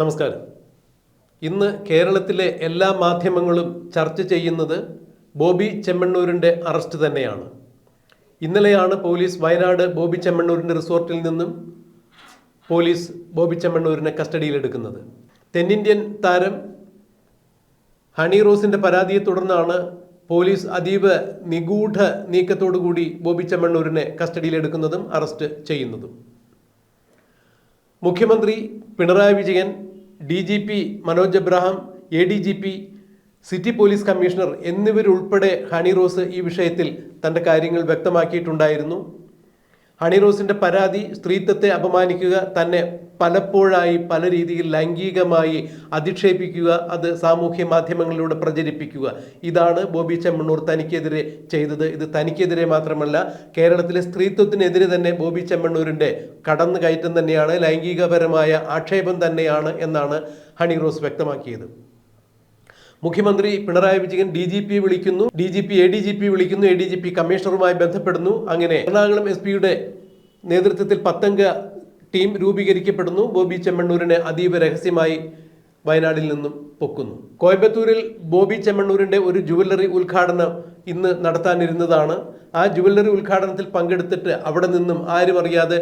നമസ്കാരം. ഇന്ന് കേരളത്തിലെ എല്ലാ മാധ്യമങ്ങളും ചർച്ച ചെയ്യുന്നത് ബോബി ചെമ്മണ്ണൂരിന്റെ അറസ്റ്റ് തന്നെയാണ്. ഇന്നലെയാണ് പോലീസ് വയനാട് ബോബി ചെമ്മണ്ണൂരിന്റെ റിസോർട്ടിൽ നിന്നും പോലീസ് ബോബി ചെമ്മണ്ണൂരിനെ കസ്റ്റഡിയിലെടുക്കുന്നത്. തെന്നിന്ത്യൻ താരം ഹണി റോസിന്റെ പരാതിയെ തുടർന്നാണ് പോലീസ് അതീവ നിഗൂഢ നീക്കത്തോടുകൂടി ബോബി ചെമ്മണ്ണൂരിനെ കസ്റ്റഡിയിലെടുക്കുന്നതും അറസ്റ്റ് ചെയ്യുന്നതും. മുഖ്യമന്ത്രി Pinarayi Vijayan D G P Manoj Abraham A D G P city police commissioner എന്നിവരുൾപ്പെടെ ഹണി റോസ് ഈ വിഷയത്തിൽ തന്റെ കാര്യങ്ങൾ വ്യക്തമാക്കിയിട്ടുണ്ടായിരുന്നു. ഹണി റോസിന്റെ പരാതി സ്ത്രീത്വത്തെ അപമാനിക്കുക തന്നെ പലപ്പോഴായി പല രീതിയിൽ ലൈംഗികമായി അധിക്ഷേപിക്കുക അത് സാമൂഹ്യ മാധ്യമങ്ങളിലൂടെ പ്രചരിപ്പിക്കുക. ഇതാണ് ബോബി ചെമ്മണ്ണൂർ തനിക്കെതിരെ ചെയ്തത്. ഇത് തനിക്കെതിരെ മാത്രമല്ല കേരളത്തിലെ സ്ത്രീത്വത്തിനെതിരെ തന്നെ ബോബി ചെമ്മണ്ണൂരിന്റെ കടന്നു കയറ്റം തന്നെയാണ് ലൈംഗികപരമായ ആക്ഷേപം തന്നെയാണ് എന്നാണ് ഹണി റോസ് വ്യക്തമാക്കിയത്. മുഖ്യമന്ത്രി Pinarayi Vijayan D G P വിളിക്കുന്നു. D G P A D G P വിളിക്കുന്നു. എ ഡി ജി പി കമ്മീഷണറുമായി ബന്ധപ്പെടുന്നു. അങ്ങനെ എറണാകുളം എസ് പിയുടെ നേതൃത്വത്തിൽ പത്തംഗ ടീം രൂപീകരിക്കപ്പെടുന്നു. ബോബി ചെമ്മണ്ണൂരിനെ അതീവ രഹസ്യമായി വയനാടിൽ നിന്നും പൊക്കുന്നു. കോയമ്പത്തൂരിൽ ബോബി ചെമ്മണ്ണൂരിന്റെ ഒരു ജുവല്ലറി ഉദ്ഘാടനം ഇന്ന് നടത്താനിരുന്നതാണ്. ആ ജുവല്ലറി ഉദ്ഘാടനത്തിൽ പങ്കെടുത്തിട്ട് അവിടെ നിന്നും ആരും അറിയാതെ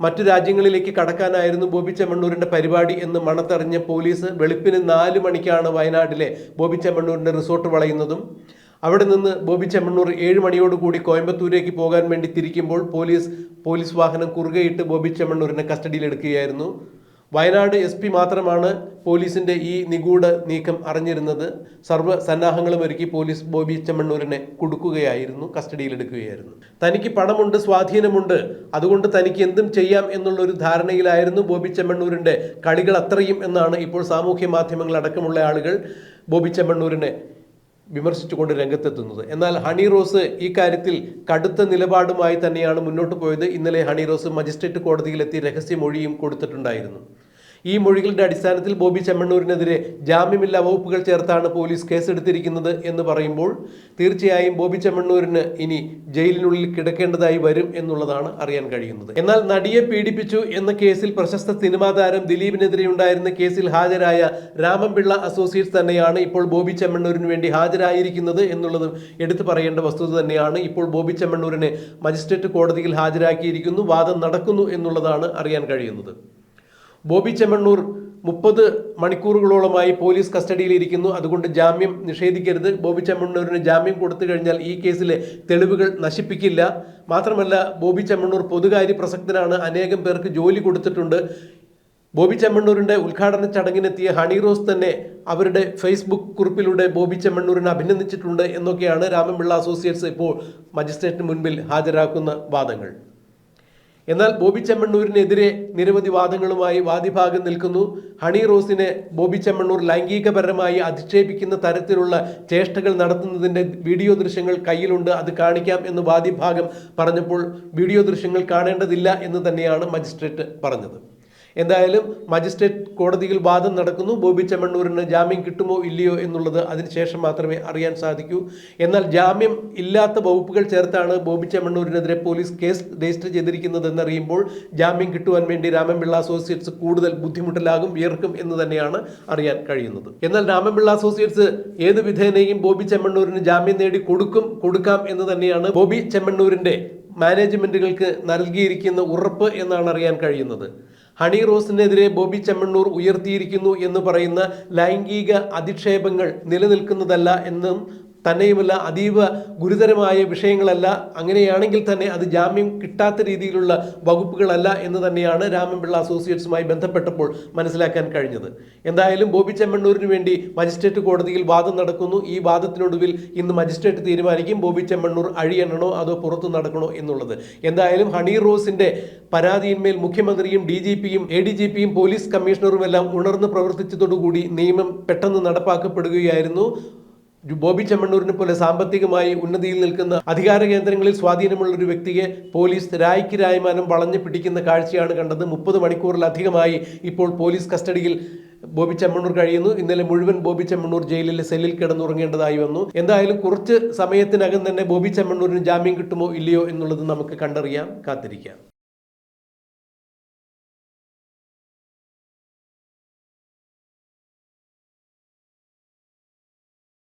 മറ്റു രാജ്യങ്ങളിലേക്ക് കടക്കാനായിരുന്നു ബോബി ചെമ്മണ്ണൂരിന്റെ പരിപാടി എന്ന് മണത്തറിഞ്ഞ പോലീസ് വെളുപ്പിന് നാല് മണിക്കാണ് വയനാട്ടിലെ ബോബി ചെമ്മണ്ണൂരിന്റെ റിസോർട്ട് വളയുന്നതും അവിടെ നിന്ന് ബോബി ചെമ്മണ്ണൂർ ഏഴ് മണിയോടുകൂടി കോയമ്പത്തൂരേക്ക് പോകാൻ വേണ്ടി തിരിക്കുമ്പോൾ പോലീസ് പോലീസ് വാഹനം കുറുകയിട്ട് ബോബി ചെമ്മണ്ണൂരിനെ കസ്റ്റഡിയിലെടുക്കുകയായിരുന്നു. വയനാട് എസ് പി മാത്രമാണ് പോലീസിന്റെ ഈ നിഗൂഢ നീക്കം അറിഞ്ഞിരുന്നത്. സർവ സന്നാഹങ്ങളും ഒരുക്കി പോലീസ് ബോബി ചെമ്മണ്ണൂരിനെ കൊടുക്കുകയായിരുന്നു കസ്റ്റഡിയിലെടുക്കുകയായിരുന്നു. തനിക്ക് പണമുണ്ട് സ്വാധീനമുണ്ട്. അതുകൊണ്ട് തനിക്ക് എന്തും ചെയ്യാം എന്നുള്ളൊരു ധാരണയിലായിരുന്നു ബോബി ചെമ്മണ്ണൂരിന്റെ കളികൾ അത്രയും എന്നാണ് ഇപ്പോൾ സാമൂഹ്യ മാധ്യമങ്ങൾ അടക്കമുള്ള ആളുകൾ ബോബി ചെമ്മണ്ണൂരിനെ വിമർശിച്ചുകൊണ്ട് രംഗത്തെത്തുന്നത്. എന്നാൽ ഹണി റോസ് ഈ കാര്യത്തിൽ കടുത്ത നിലപാടുമായി തന്നെയാണ് മുന്നോട്ട് പോയത്. ഇന്നലെ ഹണി റോസ് മജിസ്ട്രേറ്റ് കോടതിയിലെത്തി രഹസ്യമൊഴിയും കൊടുത്തിട്ടുണ്ടായിരുന്നു. ഈ മൊഴികളുടെ അടിസ്ഥാനത്തിൽ ബോബി ചെമ്മണ്ണൂരിനെതിരെ ജാമ്യമില്ലാ വകുപ്പുകൾ ചേർത്താണ് പോലീസ് കേസെടുത്തിരിക്കുന്നത് എന്ന് പറയുമ്പോൾ തീർച്ചയായും ബോബി ചെമ്മണ്ണൂരിന് ഇനി ജയിലിനുള്ളിൽ കിടക്കേണ്ടതായി വരും എന്നുള്ളതാണ് അറിയാൻ കഴിയുന്നത്. എന്നാൽ നടിയെ പീഡിപ്പിച്ചു എന്ന കേസിൽ പ്രശസ്ത സിനിമാ താരം ദിലീപിനെതിരെ ഉണ്ടായിരുന്ന കേസിൽ ഹാജരായ രാമൻപിള്ള അസോസിയേറ്റ്സ് തന്നെയാണ് ഇപ്പോൾ ബോബി ചെമ്മണ്ണൂരിന് വേണ്ടി ഹാജരായിരിക്കുന്നത് എന്നുള്ളതും എടുത്തു പറയേണ്ട വസ്തുത തന്നെയാണ് ഇപ്പോൾ ബോബി ചെമ്മണ്ണൂരിനെ മജിസ്ട്രേറ്റ് കോടതിയിൽ ഹാജരാക്കിയിരിക്കുന്നു വാദം നടക്കുന്നു എന്നുള്ളതാണ് അറിയാൻ കഴിയുന്നത്. ബോബി ചെമ്മണ്ണൂർ മുപ്പത് മണിക്കൂറുകളോളമായി പോലീസ് കസ്റ്റഡിയിലിരിക്കുന്നു. അതുകൊണ്ട് ജാമ്യം നിഷേധിക്കരുത്. ബോബി ചെമ്മണ്ണൂരിന് ജാമ്യം കൊടുത്തു കഴിഞ്ഞാൽ ഈ കേസിലെ തെളിവുകൾ നശിപ്പിക്കില്ല. മാത്രമല്ല ബോബി ചെമ്മണ്ണൂർ പൊതുകാര്യ പ്രസക്തനാണ്. അനേകം പേർക്ക് ജോലി കൊടുത്തിട്ടുണ്ട്. ബോബി ചെമ്മണ്ണൂരിന്റെ ഉദ്ഘാടന ചടങ്ങിനെത്തിയ ഹണി റോസ് തന്നെ അവരുടെ ഫേസ്ബുക്ക് കുറിപ്പിലൂടെ ബോബി ചെമ്മണ്ണൂരിനെ അഭിനന്ദിച്ചിട്ടുണ്ട് എന്നൊക്കെയാണ് രാമൻപിള്ള അസോസിയേറ്റ്സ് ഇപ്പോൾ മജിസ്ട്രേറ്റിന് മുൻപിൽ ഹാജരാക്കുന്ന വാദങ്ങൾ. എന്നാൽ ബോബി ചെമ്മണ്ണൂരിനെതിരെ നിരവധി വാദങ്ങളുമായി വാദിഭാഗം നിൽക്കുന്നു. ഹണി റോസിനെ ബോബി ചെമ്മണ്ണൂർ ലൈംഗികപരമായി അധിക്ഷേപിക്കുന്ന തരത്തിലുള്ള ചേഷ്ടകൾ നടത്തുന്നതിന്റെ വീഡിയോ ദൃശ്യങ്ങൾ കയ്യിലുണ്ട്. അത് കാണിക്കാം എന്ന് വാദിഭാഗം പറഞ്ഞപ്പോൾ വീഡിയോ ദൃശ്യങ്ങൾ കാണേണ്ടതില്ല എന്ന് തന്നെയാണ് മജിസ്ട്രേറ്റ് പറഞ്ഞത്. എന്തായാലും മജിസ്ട്രേറ്റ് കോടതിയിൽ വാദം നടക്കുന്നു. ബോബി ചെമ്മണ്ണൂരിന് ജാമ്യം കിട്ടുമോ ഇല്ലയോ എന്നുള്ളത് അതിനുശേഷം മാത്രമേ അറിയാൻ സാധിക്കൂ. എന്നാൽ ജാമ്യം ഇല്ലാത്ത വകുപ്പുകൾ ചേർത്താണ് ബോബി ചെമ്മണ്ണൂരിനെതിരെ പോലീസ് കേസ് രജിസ്റ്റർ ചെയ്തിരിക്കുന്നത് എന്നറിയുമ്പോൾ ജാമ്യം കിട്ടുവാൻ വേണ്ടി രാമൻപിള്ള അസോസിയേറ്റ്സ് കൂടുതൽ ബുദ്ധിമുട്ടിലാകും വിയർക്കും എന്ന് തന്നെയാണ് അറിയാൻ കഴിയുന്നത്. എന്നാൽ രാമൻപിള്ള അസോസിയേറ്റ്സ് ഏത് വിധേനയും ബോബി ചെമ്മണ്ണൂരിന് ജാമ്യം നേടി കൊടുക്കും കൊടുക്കാം എന്ന് തന്നെയാണ് ബോബി ചെമ്മണ്ണൂരിന്റെ മാനേജ്മെന്റുകൾക്ക് നൽകിയിരിക്കുന്ന ഉറപ്പ് എന്നാണ് അറിയാൻ കഴിയുന്നത്. ഹണി റോസിനെതിരെ ബോബി ചെമ്മണ്ണൂർ ഉയർത്തിയിരിക്കുന്നു എന്ന് പറയുന്ന ലൈംഗിക അധിക്ഷേപങ്ങൾ നിലനിൽക്കുന്നതല്ല എന്നും തന്നെയുമല്ല അതീവ ഗുരുതരമായ വിഷയങ്ങളല്ല. അങ്ങനെയാണെങ്കിൽ തന്നെ അത് ജാമ്യം കിട്ടാത്ത രീതിയിലുള്ള വകുപ്പുകളല്ല എന്ന് തന്നെയാണ് രാമൻപിള്ള അസോസിയേറ്റ്സുമായി ബന്ധപ്പെട്ടപ്പോൾ മനസ്സിലാക്കാൻ കഴിഞ്ഞത്. എന്തായാലും ബോബി ചെമ്മണ്ണൂരിന് വേണ്ടി മജിസ്ട്രേറ്റ് കോടതിയിൽ വാദം നടക്കുന്നു. ഈ വാദത്തിനൊടുവിൽ ഇന്ന് മജിസ്ട്രേറ്റ് തീരുമാനിക്കും ബോബി ചെമ്മണ്ണൂർ അഴിയണോ അതോ പുറത്തു നടക്കണോ എന്നുള്ളത്. എന്തായാലും ഹണി റോസിന്റെ പരാതിയിന്മേൽ മുഖ്യമന്ത്രിയും ഡി ജി പിയും എ ഡി ജി പിയും പോലീസ് കമ്മീഷണറുമെല്ലാം ഉണർന്ന് പ്രവർത്തിച്ചതോടുകൂടി നിയമം പെട്ടെന്ന് നടപ്പാക്കപ്പെടുകയായിരുന്നു. ബോബി ചെമ്മണ്ണൂരിനെ പോലെ സാമ്പത്തികമായി ഉന്നതിയിൽ നിൽക്കുന്ന അധികാര കേന്ദ്രങ്ങളിൽ സ്വാധീനമുള്ള ഒരു വ്യക്തിയെ പോലീസ് രായ്ക്ക് രായ്മാനം വളഞ്ഞു പിടിക്കുന്ന കാഴ്ചയാണ് കണ്ടത്. മുപ്പത് മണിക്കൂറിലധികമായി ഇപ്പോൾ പോലീസ് കസ്റ്റഡിയിൽ ബോബി ചെമ്മണ്ണൂർ കഴിയുന്നു. ഇന്നലെ മുഴുവൻ ബോബി ചെമ്മണ്ണൂർ ജയിലിലെ സെല്ലിൽ കിടന്നുറങ്ങേണ്ടതായി വന്നു. എന്തായാലും കുറച്ച് സമയത്തിനകം തന്നെ ബോബി ചെമ്മണ്ണൂരിന് ജാമ്യം കിട്ടുമോ ഇല്ലയോ എന്നുള്ളത് നമുക്ക് കണ്ടറിയാം കാത്തിരിക്കാം.